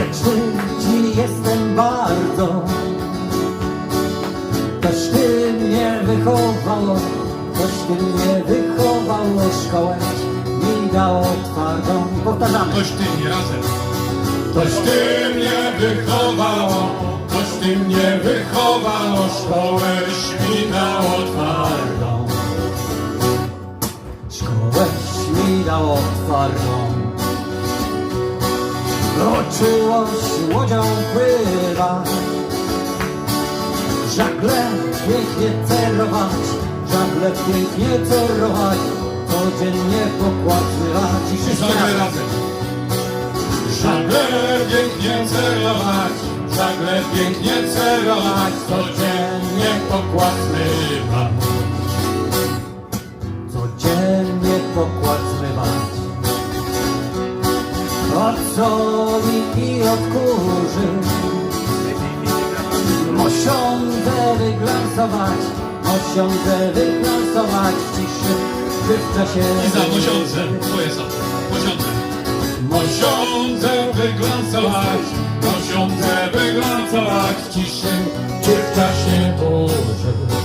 grzeczny dziś jestem bardzo. Też ty mnie wychowało, też ty mnie wychowało, szkołę mi dało twardą. Powtarzamy. Toś ty nie razem. Toś ty mnie wychowało, toś ty mnie wychowało, szkołę mi dało twardą. Szkołę mi dało twardą. Uczyłoś łodzią pływać Żagle pięknie cerować Żagle pięknie cerować Codziennie pokładywać I Żagle razem. Żagle pięknie celować, żagle pięknie celować, codziennie pokład soli i od kurzy Mosiądze wyglansować Mosiądze wyglansować w ciszy By w czasie I za mosiądze, twoje są, mosiądze. Mosiądze wyglansować, mosiądze wyglansować w ciszy, czy w czasie burzy.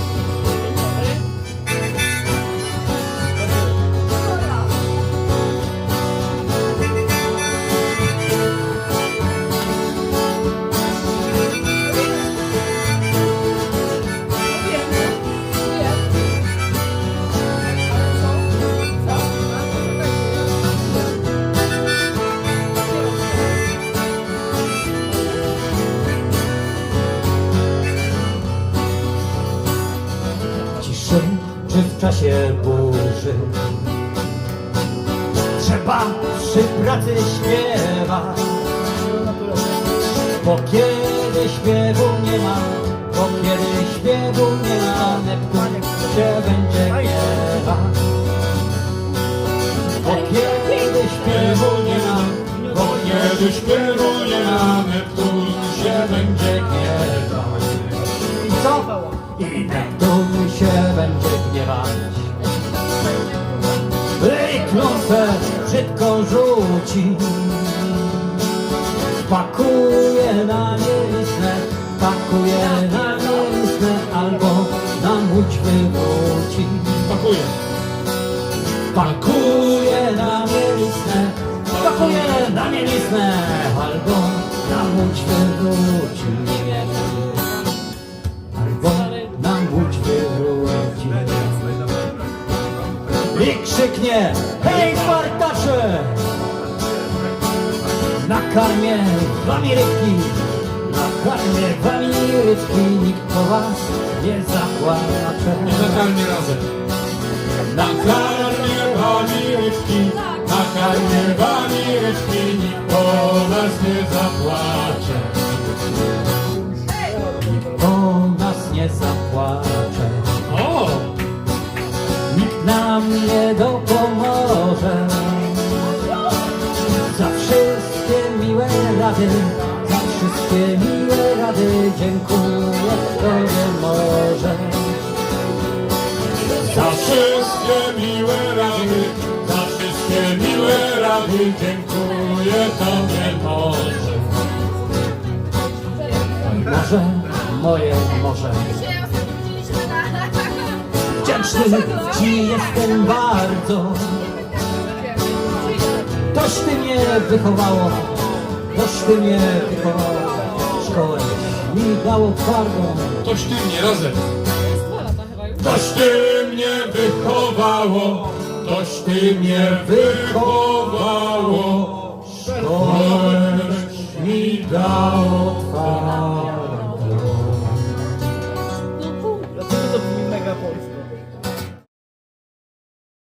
Czy w czasie burzy. Trzeba przy pracy śpiewać, bo kiedy śpiewu nie ma, bo kiedy śpiewu nie ma, Neptun się będzie gniewać. Bo kiedy śpiewu nie ma, Bo kiedy śpiewu nie ma, Neptun się będzie gniewać. i co? I Neptun się będzie gniewać. Ej, klątwę brzydko rzuci Pakuje na mielizne Pakuje na mielizne Albo na łódź wywróci Pakuję. Pakuje na mielizne Pakuje na mielizne Albo na łódź wywróci i krzyknie Hej fartacze! Na karmie wami rybki Na karmie wami rybki Nikt po was nie zapłacze I na karmie razem. Na karmie wami rybki, na karmie wami rybki, nikt po nas nie zapłacze. Nie dopomoże Za wszystkie miłe rady Za wszystkie miłe rady Dziękuję Tobie może. Za wszystkie miłe rady, za wszystkie miłe rady, dziękuję Tobie Boże. Morze, moje morze Wdzięczny Ci jestem bardzo. Toż Ty mnie wychowało Toż Ty mnie wychowało. Szkołę mi dało twardą Toś Ty mnie razem. Toś Ty mnie wychowało, Toś Ty mnie wychowało, szkołę mi dało